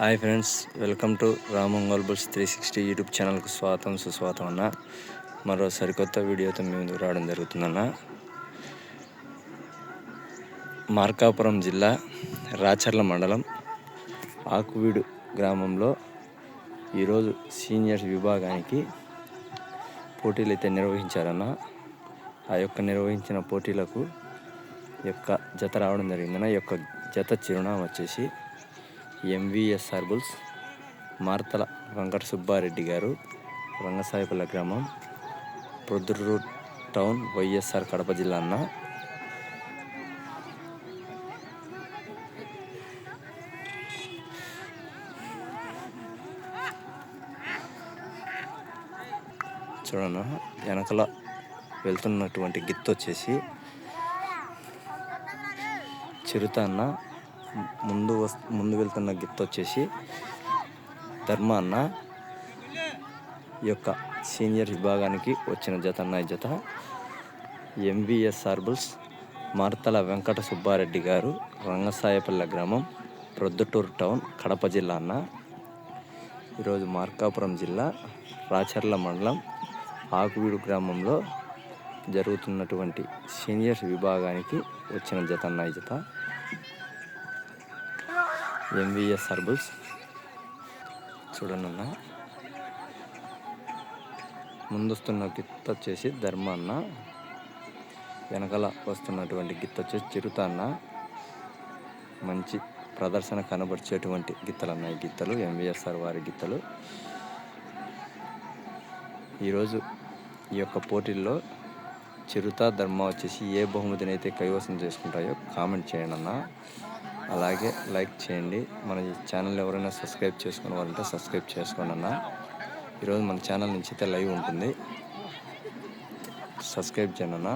Hi friends welcome to Ramangol bulls three sixty YouTube ఛానల్కు స్వాగతం సుస్వాగతం అన్న. మరో సరికొత్త వీడియోతో మీ ముందుకు రావడం జరుగుతుందన్న మార్కాపురం జిల్లా రాచర్ల మండలం ఆకువీడు గ్రామంలో ఈరోజు సీనియర్స్ విభాగానికి పోటీలు అయితే నిర్వహించారన్న. ఆ యొక్క నిర్వహించిన పోటీలకు యొక్క జత రావడం జరిగిందన్న. ఈ యొక్క జత చిరునామా వచ్చేసి ఎంవిఎస్ సర్బుల్స్ మార్తల వెంకట సుబ్బారెడ్డి గారు రంగసాయిపల్ల గ్రామం ప్రొద్దురు టౌన్ వైఎస్ఆర్ కడప జిల్లా అన్న. చూడన్న వెనకల వెళ్తున్నటువంటి గిత్తు వచ్చేసి చిరుత అన్న. ముందు వస్తు ముందు వెళ్తున్న గిత్త వచ్చేసి ధర్మ అన్న ఈ యొక్క సీనియర్ విభాగానికి వచ్చిన జత అన్న జత. ఎంబీఎస్ ఆర్బుల్స్ మార్తల వెంకట సుబ్బారెడ్డి గారు రంగసాయపల్లె గ్రామం ప్రొద్దుటూరు టౌన్ కడప జిల్లా అన్న. ఈరోజు మార్కాపురం జిల్లా రాచర్ల మండలం ఆకువీడు గ్రామంలో జరుగుతున్నటువంటి సీనియర్స్ విభాగానికి వచ్చిన జత అన్న జత. ఎంవిఎస్ హర్బల్స్ చూడండి అన్న ముందొస్తున్న గిత్త వచ్చేసి ధర్మ అన్న. వెనకాల వస్తున్నటువంటి గిత్త వచ్చేసి చిరుత అన్న. మంచి ప్రదర్శన కనబరిచేటువంటి గిత్తలు అన్న ఈ గిత్తలు ఎంవిఎస్ఆర్ వారి గిత్తలు. ఈరోజు ఈ యొక్క పోటీల్లో చిరుత ధర్మ వచ్చేసి ఏ బహుమతిని అయితే కైవసం చేసుకుంటాయో కామెంట్ చేయండి అన్న అలాగే లైక్ చేయండి. మన ఛానల్ ఎవరైనా సబ్స్క్రైబ్ చేసుకున్న వాళ్ళంటే సబ్స్క్రైబ్ చేసుకోండి అన్న. ఈరోజు మన ఛానల్ నుంచి అయితే లైవ్ ఉంటుంది. సబ్స్క్రైబ్ చేయండి అన్న.